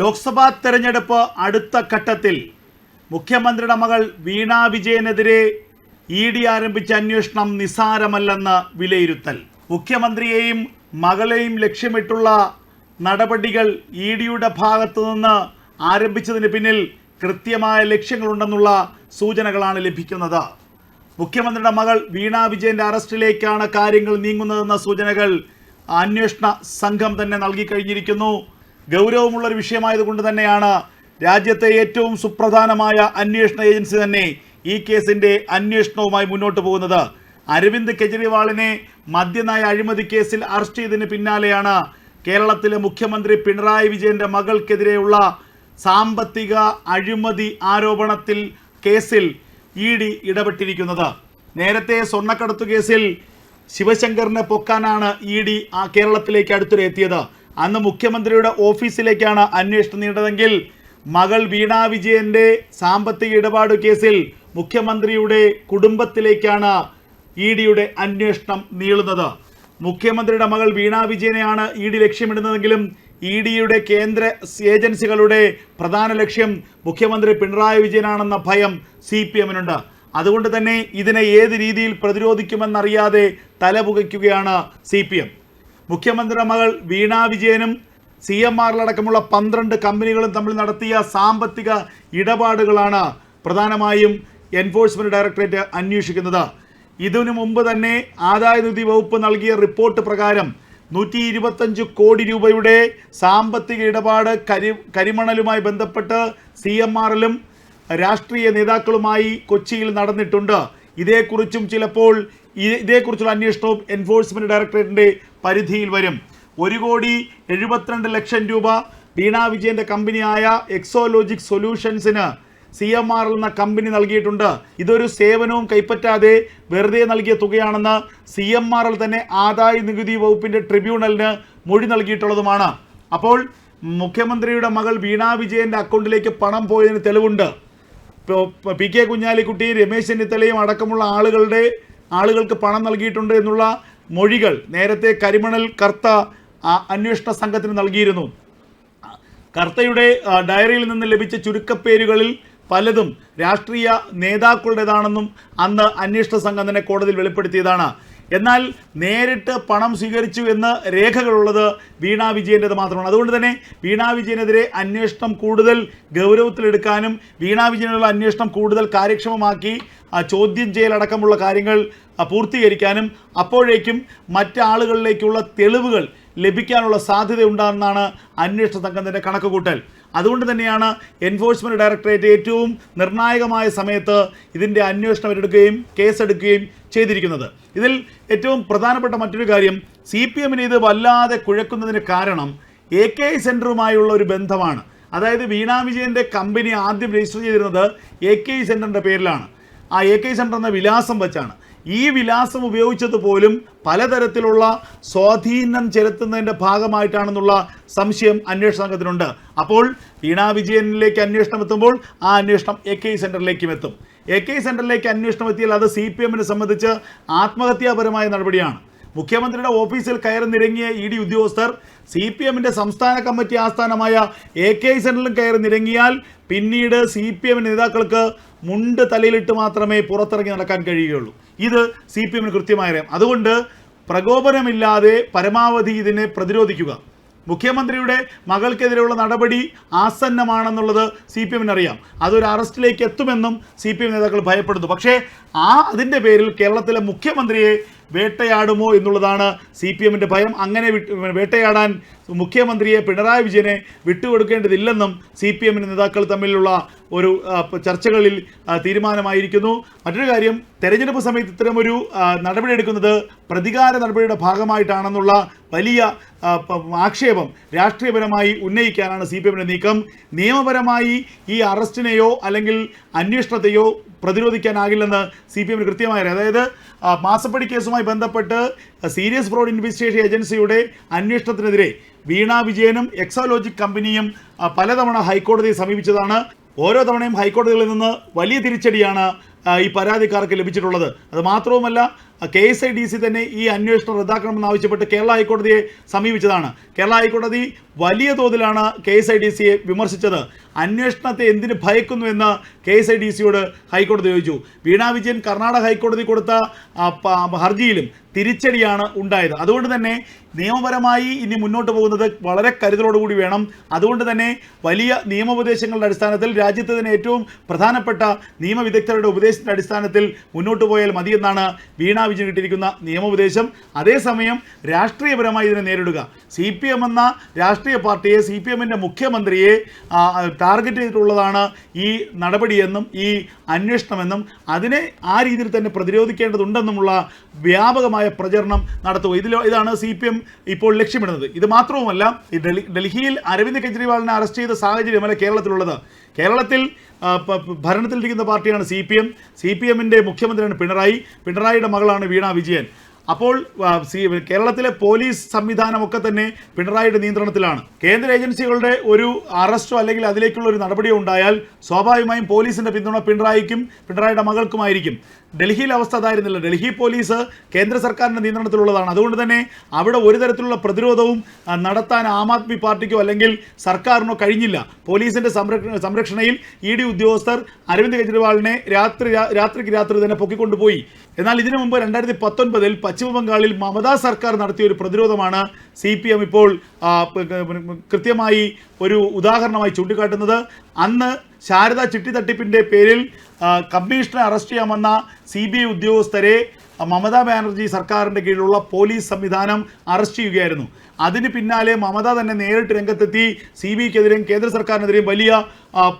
ലോക്സഭാ തെരഞ്ഞെടുപ്പ് അടുത്ത ഘട്ടത്തിൽ മുഖ്യമന്ത്രിയുടെ മകൾ വീണ വിജയനെതിരെ ഇ ഡി ആരംഭിച്ച അന്വേഷണം നിസാരമല്ലെന്ന് വിലയിരുത്തൽ. മുഖ്യമന്ത്രിയെയും മകളെയും ലക്ഷ്യമിട്ടുള്ള നടപടികൾ ഇ ഡിയുടെ ഭാഗത്തു നിന്ന് ആരംഭിച്ചതിന് പിന്നിൽ കൃത്യമായ ലക്ഷ്യങ്ങളുണ്ടെന്നുള്ള സൂചനകളാണ് ലഭിക്കുന്നത്. മുഖ്യമന്ത്രിയുടെ മകൾ വീണ വിജയന്റെ അറസ്റ്റിലേക്കാണ് കാര്യങ്ങൾ നീങ്ങുന്നതെന്ന സൂചനകൾ അന്വേഷണ സംഘം തന്നെ നൽകി കഴിഞ്ഞിരിക്കുന്നു. ഗൗരവമുള്ള ഒരു വിഷയമായതുകൊണ്ട് തന്നെയാണ് രാജ്യത്തെ ഏറ്റവും സുപ്രധാനമായ അന്വേഷണ ഏജൻസി തന്നെ ഈ കേസിന്റെ അന്വേഷണവുമായി മുന്നോട്ട് പോകുന്നത്. അരവിന്ദ് കെജ്രിവാളിനെ മദ്യനയ അഴിമതി കേസിൽ അറസ്റ്റ് ചെയ്തതിന് പിന്നാലെയാണ് കേരളത്തിലെ മുഖ്യമന്ത്രി പിണറായി വിജയന്റെ മകൾക്കെതിരെയുള്ള സാമ്പത്തിക അഴിമതി ആരോപണത്തിൽ കേസിൽ ഇ ഡി ഇടപെട്ടിരിക്കുന്നത്. നേരത്തെ സ്വർണക്കടത്തു കേസിൽ ശിവശങ്കറിനെ പൊക്കാനാണ് ഇ ഡി കേരളത്തിലേക്ക് അടുത്തിടെ എത്തിയത്. അന്ന് മുഖ്യമന്ത്രിയുടെ ഓഫീസിലേക്കാണ് അന്വേഷണം നീണ്ടതെങ്കിൽ മകൾ വീണ വിജയന്റെ സാമ്പത്തിക ഇടപാട് കേസിൽ മുഖ്യമന്ത്രിയുടെ കുടുംബത്തിലേക്കാണ് ഇ ഡിയുടെ അന്വേഷണം നീളുന്നത്. മുഖ്യമന്ത്രിയുടെ മകൾ വീണ വിജയനെയാണ് ഇ ഡി ലക്ഷ്യമിടുന്നതെങ്കിലും ഇ ഡിയുടെ കേന്ദ്ര ഏജൻസികളുടെ പ്രധാന ലക്ഷ്യം മുഖ്യമന്ത്രി പിണറായി വിജയനാണെന്ന ഭയം സി പി എമ്മിനുണ്ട്. അതുകൊണ്ട് തന്നെ ഇതിനെ ഏത് രീതിയിൽ പ്രതിരോധിക്കുമെന്നറിയാതെ തലപുകയ്ക്കുകയാണ് സി പി എം. മുഖ്യമന്ത്രിയുടെ മകൾ വീണ വിജയനും സി എം ആറിലടക്കമുള്ള പന്ത്രണ്ട് കമ്പനികളും തമ്മിൽ നടത്തിയ സാമ്പത്തിക ഇടപാടുകളാണ് പ്രധാനമായും എൻഫോഴ്സ്മെന്റ് ഡയറക്ടറേറ്റ് അന്വേഷിക്കുന്നത്. ഇതിനു മുമ്പ് തന്നെ ആദായനികുതി വകുപ്പ് നൽകിയ റിപ്പോർട്ട് പ്രകാരം നൂറ്റി ഇരുപത്തഞ്ച് കോടി രൂപയുടെ സാമ്പത്തിക ഇടപാട് കരി കരിമണലുമായി ബന്ധപ്പെട്ട് സി എം ആറിലും രാഷ്ട്രീയ നേതാക്കളുമായി കൊച്ചിയിൽ നടന്നിട്ടുണ്ട്. ഇതേക്കുറിച്ചും ചിലപ്പോൾ ഇതേക്കുറിച്ചുള്ള അന്വേഷണവും എൻഫോഴ്സ്മെന്റ് ഡയറക്ടറേറ്റിന്റെ പരിധിയിൽ വരും. ഒരു കോടി എഴുപത്തിരണ്ട് ലക്ഷം രൂപ വീണ വിജയന്റെ കമ്പനിയായ എക്സോലോജിക് സൊല്യൂഷൻസിന് സി എം ആർ എന്ന കമ്പനി നൽകിയിട്ടുണ്ട്. ഇതൊരു സേവനവും കൈപ്പറ്റാതെ വെറുതെ നൽകിയ തുകയാണെന്ന് സി എം ആർ എൽ തന്നെ ആദായ നികുതി വകുപ്പിന്റെ ട്രിബ്യൂണലിന് മൊഴി നൽകിയിട്ടുള്ളതുമാണ്. അപ്പോൾ മുഖ്യമന്ത്രിയുടെ മകൾ വീണ വിജയന്റെ അക്കൗണ്ടിലേക്ക് പണം പോയതിന് തെളിവുണ്ട്. പി കെ കുഞ്ഞാലിക്കുട്ടി രമേശ് ചെന്നിത്തലയും അടക്കമുള്ള ആളുകളുടെ ആളുകൾക്ക് പണം നൽകിയിട്ടുണ്ട് എന്നുള്ള മൊഴികൾ. നേരത്തെ കരിമണൽ കർത്ത അന്വേഷണ സംഘത്തിന് നൽകിയിരുന്നു. കർത്തയുടെ ഡയറിയിൽ നിന്ന് ലഭിച്ച ചുരുക്കപ്പേരുകളിൽ പലതും രാഷ്ട്രീയ നേതാക്കളുടേതാണെന്നും അന്ന് അന്വേഷണ സംഘം തന്നെ കോടതിയിൽ വെളിപ്പെടുത്തിയതാണ്. എന്നാൽ നേരിട്ട് പണം സ്വീകരിച്ചു എന്ന് രേഖകളുള്ളത് വീണ വിജയന്റെത് മാത്രമാണ്. അതുകൊണ്ട് തന്നെ വീണ വിജയനെതിരെ അന്വേഷണം കൂടുതൽ ഗൗരവത്തിലെടുക്കാനും വീണ വിജയനുള്ള അന്വേഷണം കൂടുതൽ കാര്യക്ഷമമാക്കി ചോദ്യം ചെയ്യലടക്കമുള്ള കാര്യങ്ങൾ പൂർത്തീകരിക്കാനും അപ്പോഴേക്കും മറ്റാളുകളിലേക്കുള്ള തെളിവുകൾ ലഭിക്കാനുള്ള സാധ്യത സാധ്യതയുണ്ടെന്നാണ് അന്വേഷണ സംഘത്തിന്റെ കണക്കുകൂട്ടൽ. അതുകൊണ്ട് തന്നെയാണ് എൻഫോഴ്സ്മെന്റ് ഡയറക്ടറേറ്റ് ഏറ്റവും നിർണായകമായ സമയത്ത് ഇതിന്റെ അന്വേഷണം ഏറ്റെടുക്കുകയും കേസെടുക്കുകയും ചെയ്തിരിക്കുന്നത്. ഇതിൽ ഏറ്റവും പ്രധാനപ്പെട്ട മറ്റൊരു കാര്യം സി പി എമ്മിന് ഇത് വല്ലാതെ കുഴക്കുന്നതിന് കാരണം എ കെ ഐ സെന്ററുമായുള്ള ഒരു ബന്ധമാണ്. അതായത് വീണ വിജയന്റെ കമ്പനി ആദ്യം രജിസ്റ്റർ ചെയ്തിരുന്നത് എ കെ ഐ സെന്ററിന്റെ പേരിലാണ്. ആ എ കെ ഐ സെന്റർ എന്ന വിലാസം വെച്ചാണ്. ഈ വിലാസം ഉപയോഗിച്ചത് പോലും പലതരത്തിലുള്ള സ്വാധീനം ചെലുത്തുന്നതിന്റെ ഭാഗമായിട്ടാണെന്നുള്ള സംശയം അന്വേഷണ സംഘത്തിനുണ്ട്. അപ്പോൾ വീണ വിജയനിലേക്ക് അന്വേഷണം എത്തുമ്പോൾ ആ അന്വേഷണം എ കെ ഐ സെന്ററിലേക്കും എത്തും. എ കെ സെന്ററിലേക്ക് അന്വേഷണം എത്തിയാൽ അത് സി പി എമ്മിനെ സംബന്ധിച്ച് ആത്മഹത്യാപരമായ നടപടിയാണ്. മുഖ്യമന്ത്രിയുടെ ഓഫീസിൽ കയറുന്നിറങ്ങിയ ഇ ഡി ഉദ്യോഗസ്ഥർ സി പി എമ്മിന്റെ സംസ്ഥാന കമ്മിറ്റി ആസ്ഥാനമായ എ കെ ഐ സെന്ററിലും കയറുന്നിറങ്ങിയാൽ പിന്നീട് സി പി എമ്മിന്റെ നേതാക്കൾക്ക് മുണ്ട് തലയിലിട്ട് മാത്രമേ പുറത്തിറങ്ങി നടക്കാൻ കഴിയുകയുള്ളൂ. ഇത് സി പി എമ്മിന് കൃത്യമായ അറിയാം. അതുകൊണ്ട് പ്രകോപനമില്ലാതെ പരമാവധി ഇതിനെ പ്രതിരോധിക്കുക. മുഖ്യമന്ത്രിയുടെ മകൾക്കെതിരെയുള്ള നടപടി ആസന്നമാണെന്നുള്ളത് സി പി എമ്മിന് അറിയാം അതൊരു അറസ്റ്റിലേക്ക് എത്തുമെന്നും സി പി എം നേതാക്കൾ ഭയപ്പെടുന്നു. പക്ഷേ ആ അതിന്റെ പേരിൽ കേരളത്തിലെ മുഖ്യമന്ത്രിയെ വേട്ടയാടുമോ എന്നുള്ളതാണ് സി പി എമ്മിന്റെ ഭയം. അങ്ങനെ വിട്ട് വേട്ടയാടാൻ മുഖ്യമന്ത്രിയെ പിണറായി വിജയനെ വിട്ടുകൊടുക്കേണ്ടതില്ലെന്നും സി പി എമ്മിന്റെ നേതാക്കൾ തമ്മിലുള്ള ഒരു ചർച്ചകളിൽ തീരുമാനമായിരിക്കുന്നു. മറ്റൊരു കാര്യം തെരഞ്ഞെടുപ്പ് സമയത്ത് ഇത്തരമൊരു നടപടി നടപടിയെടുക്കുന്നത് പ്രതികാര നടപടിയുടെ ഭാഗമായിട്ടാണെന്നുള്ള വലിയ ആക്ഷേപം രാഷ്ട്രീയപരമായി ഉന്നയിക്കാനാണ് സി പി എമ്മിന്റെ നീക്കം. നിയമപരമായി ഈ അറസ്റ്റിനെയോ അല്ലെങ്കിൽ അന്വേഷണത്തെയോ പ്രതിരോധിക്കാനാകില്ലെന്ന് സി പി എമ്മിന് കൃത്യമായി അതായത് മാസപ്പടി കേസുമായി ബന്ധപ്പെട്ട് സീരിയസ് ഫ്രോഡ് ഇൻവെസ്റ്റിഗേഷൻ ഏജൻസിയുടെ അന്വേഷണത്തിനെതിരെ വീണ വിജയനും എക്സോലോജിക് കമ്പനിയും പലതവണ ഹൈക്കോടതിയെ സമീപിച്ചതാണ്. ഓരോ തവണയും ഹൈക്കോടതികളിൽ നിന്ന് വലിയ തിരിച്ചടിയാണ് ഈ പരാതിക്കാർക്ക് ലഭിച്ചിട്ടുള്ളത്. അത് മാത്രവുമല്ല K S I D C തന്നെ ഈ അന്വേഷണം റദ്ദാക്കണമെന്ന് ആവശ്യപ്പെട്ട് കേരള ഹൈക്കോടതിയെ സമീപിച്ചതാണ്. കേരള ഹൈക്കോടതി വലിയ തോതിലാണ് കെ എസ് ഐ ഡി സിയെ വിമർശിച്ചത്. അന്വേഷണത്തെ എന്തിന് ഭയക്കുന്നു എന്ന് കെ എസ് ഐ ഡി സിയോട് ഹൈക്കോടതി ചോദിച്ചു. വീണാ വിജയൻ കർണാടക ഹൈക്കോടതി കൊടുത്ത ഹർജിയിലും തിരിച്ചടിയാണ് ഉണ്ടായത്. അതുകൊണ്ട് തന്നെ നിയമപരമായി ഇനി മുന്നോട്ട് പോകുന്നത് വളരെ കരുതലോടുകൂടി വേണം. അതുകൊണ്ട് തന്നെ വലിയ നിയമോപദേശങ്ങളുടെ അടിസ്ഥാനത്തിൽ രാജ്യത്ത് തന്നെ ഏറ്റവും പ്രധാനപ്പെട്ട നിയമവിദഗ്ധരുടെ ഉപദേശത്തിന്റെ അടിസ്ഥാനത്തിൽ മുന്നോട്ട് പോയാൽ മതിയെന്നാണ് വീണ വിജയൻ കിട്ടിയിരിക്കുന്ന നിയമോപദേശം. അതേസമയം രാഷ്ട്രീയപരമായി ഇതിനെ നേരിടുക. സി പി എം എന്ന രാഷ്ട്രീയ പാർട്ടിയെ സി പി എമ്മിന്റെ മുഖ്യമന്ത്രിയെ ടാർഗറ്റ് ചെയ്തിട്ടുള്ളതാണ് ഈ നടപടിയെന്നും ഈ അന്വേഷണമെന്നും അതിനെ ആ രീതിയിൽ തന്നെ പ്രതിരോധിക്കേണ്ടതുണ്ടെന്നുമുള്ള വ്യാപകമായ പ്രചരണം നടത്തുക. ഇതിൽ ഇതാണ് സി പി എം ഇപ്പോൾ ലക്ഷ്യമിടുന്നത്. ഇത് മാത്രവുമല്ല ഈ ഡൽഹിയിൽ അരവിന്ദ് കെജ്രിവാളിനെ അറസ്റ്റ് ചെയ്ത സാഹചര്യമല്ല കേരളത്തിലുള്ളത്. കേരളത്തിൽ ഭരണത്തിലിരിക്കുന്ന പാർട്ടിയാണ് C P M. C P എമ്മിന്റെ മുഖ്യമന്ത്രിയാണ് പിണറായി. പിണറായിയുടെ മകളാണ് വീണ വിജയൻ. അപ്പോൾ കേരളത്തിലെ പോലീസ് സംവിധാനമൊക്കെ തന്നെ പിണറായിയുടെ നിയന്ത്രണത്തിലാണ്. കേന്ദ്ര ഏജൻസികളുടെ ഒരു അറസ്റ്റോ അല്ലെങ്കിൽ അതിലേക്കുള്ള ഒരു നടപടിയോ ഉണ്ടായാൽ സ്വാഭാവികമായും പോലീസിന്റെ പിന്തുണ പിണറായിക്കും പിണറായിയുടെ മകൾക്കുമായിരിക്കും. ഡൽഹിയിലെ അവസ്ഥ അതായിരുന്നില്ല. ഡൽഹി പോലീസ് കേന്ദ്ര സർക്കാരിന്റെ നിയന്ത്രണത്തിലുള്ളതാണ്. അതുകൊണ്ട് തന്നെ അവിടെ ഒരു തരത്തിലുള്ള പ്രതിരോധവും നടത്താൻ ആം ആദ്മി പാർട്ടിക്കോ അല്ലെങ്കിൽ സർക്കാരിനോ കഴിഞ്ഞില്ല. പോലീസിന്റെ സംരക്ഷ സംരക്ഷണയിൽ ഇ ഡി ഉദ്യോഗസ്ഥർ അരവിന്ദ് കെജ്രിവാളിനെ രാത്രി രാത്രിക്ക് രാത്രി തന്നെ പൊക്കിക്കൊണ്ടുപോയി. എന്നാൽ ഇതിനു മുമ്പ് രണ്ടായിരത്തി പത്തൊൻപതിൽ പശ്ചിമ ബംഗാളിൽ മമതാ സർക്കാർ നടത്തിയ ഒരു പ്രതിരോധമാണ് സി പി എം ഇപ്പോൾ കൃത്യമായി ഒരു ഉദാഹരണമായി ചൂണ്ടിക്കാട്ടുന്നത്. അന്ന് ശാരദ ചിട്ടി തട്ടിപ്പിന്റെ പേരിൽ കമ്മീഷണറെ അറസ്റ്റ് ചെയ്യാമെന്ന സി ബി ഐ ഉദ്യോഗസ്ഥരെ മമതാ ബാനർജി സർക്കാരിന്റെ കീഴിലുള്ള പോലീസ് സംവിധാനം അറസ്റ്റ് ചെയ്യുകയായിരുന്നു. അതിന് പിന്നാലെ മമത തന്നെ നേരിട്ട് രംഗത്തെത്തി സി ബി ഐക്കെതിരെയും കേന്ദ്ര സർക്കാരിനെതിരെയും വലിയ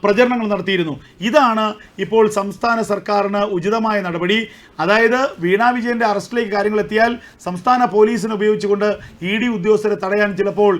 പ്രചരണങ്ങൾ നടത്തിയിരുന്നു. ഇതാണ് ഇപ്പോൾ സംസ്ഥാന സർക്കാരിന് ഉചിതമായ നടപടി. അതായത് വീണാ വിജയന്റെ അറസ്റ്റിലേക്ക് കാര്യങ്ങൾ എത്തിയാൽ സംസ്ഥാന പോലീസിനെ ഉപയോഗിച്ചുകൊണ്ട് ഇ ഡി ഉദ്യോഗസ്ഥരെ തടയാൻ ചിലപ്പോൾ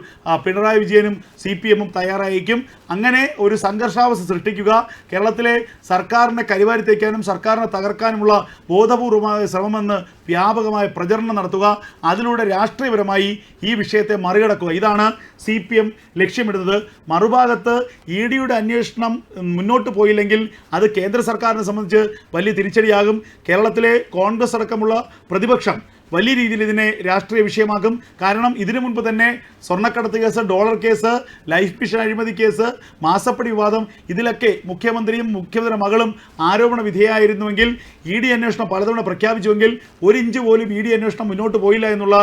പിണറായി വിജയനും സി പി എമ്മും തയ്യാറായിരിക്കും അങ്ങനെ ഒരു സംഘർഷാവസ്ഥ സൃഷ്ടിക്കുക കേരളത്തിലെ സർക്കാരിനെ കരിവാരിത്തേക്കാനും സർക്കാരിനെ തകർക്കാനുമുള്ള ബോധപൂർവമായ ശ്രമമെന്ന് വ്യാപകമായ പ്രചരണം നടത്തുക. അതിലൂടെ രാഷ്ട്രീയപരമായി ഈ വിഷയത്തെ മറികടക്കുക. ഇതാണ് സി പി എം ലക്ഷ്യമിടുന്നത്. മറുഭാഗത്ത് ഇ ഡിയുടെ അന്വേഷണം മുന്നോട്ട് പോയില്ലെങ്കിൽ അത് കേന്ദ്ര സർക്കാരിനെ സംബന്ധിച്ച് വലിയ തിരിച്ചടിയാകും. കേരളത്തിലെ കോൺഗ്രസ് അടക്കമുള്ള പ്രതിപക്ഷം വലിയ രീതിയിൽ ഇതിനെ രാഷ്ട്രീയ വിഷയമാക്കും. കാരണം ഇതിനു മുൻപ് തന്നെ സ്വർണക്കടത്ത് case dollar case life mission അഴിമതി കേസ് മാസപ്പടി വിവാദം ഇതിലൊക്കെ മുഖ്യമന്ത്രിയും മുഖ്യമന്ത്രിയുടെ മകളും ആരോപണ വിധേയായിരുന്നുവെങ്കിൽ ഇ ഡി അന്വേഷണം പലതവണ പ്രഖ്യാപിച്ചുവെങ്കിൽ ഒരു ഇഞ്ച് പോലും ഇ ഡി അന്വേഷണം മുന്നോട്ട് പോയില്ല എന്നുള്ള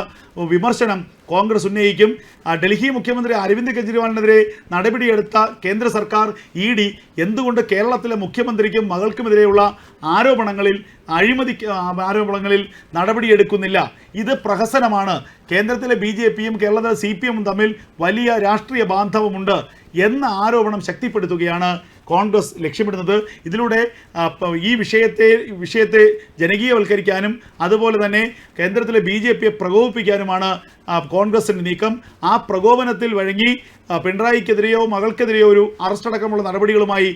വിമർശനം കോൺഗ്രസ് ഉന്നയിക്കും. ഡൽഹി മുഖ്യമന്ത്രി അരവിന്ദ് കെജ്രിവാളിനെതിരെ നടപടിയെടുത്ത കേന്ദ്ര സർക്കാർ ഇ ഡി എന്തുകൊണ്ട് കേരളത്തിലെ മുഖ്യമന്ത്രിക്കും മകൾക്കുമെതിരെയുള്ള ആരോപണങ്ങളിൽ അഴിമതി ആരോപണങ്ങളിൽ നടപടിയെടുക്കുന്നില്ല? ഇത് പ്രഹസനമാണ്. കേന്ദ്രത്തിലെ ബി ജെ പിയും കേരളത്തിലെ സി പി എമ്മും തമ്മിൽ വലിയ രാഷ്ട്രീയ ബാന്ധവമുണ്ട് എന്ന ആരോപണം ശക്തിപ്പെടുത്തുകയാണ് കോൺഗ്രസ് ലക്ഷ്യമിടുന്നത്. ഇതിലൂടെ ഈ വിഷയത്തെ വിഷയത്തെ ജനകീയവൽക്കരിക്കാനും അതുപോലെ തന്നെ കേന്ദ്രത്തിലെ ബി ജെ പിയെ പ്രകോപിപ്പിക്കാനുമാണ് കോൺഗ്രസിന്റെ നീക്കം. ആ പ്രകോപനത്തിൽ വഴങ്ങി പിണറായിക്കെതിരെയോ മകൾക്കെതിരെയോ ഒരു അറസ്റ്റ് അടക്കമുള്ള നടപടികളുമായി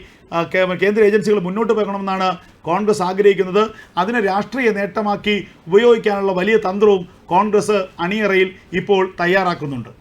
കേന്ദ്ര ഏജൻസികൾ മുന്നോട്ട് പോകണമെന്നാണ് കോൺഗ്രസ് ആഗ്രഹിക്കുന്നത്. അതിനെ രാഷ്ട്രീയ നേട്ടമാക്കി ഉപയോഗിക്കാനുള്ള വലിയ തന്ത്രവും കോൺഗ്രസ് അണിയറയിൽ ഇപ്പോൾ തയ്യാറാക്കുന്നുണ്ട്.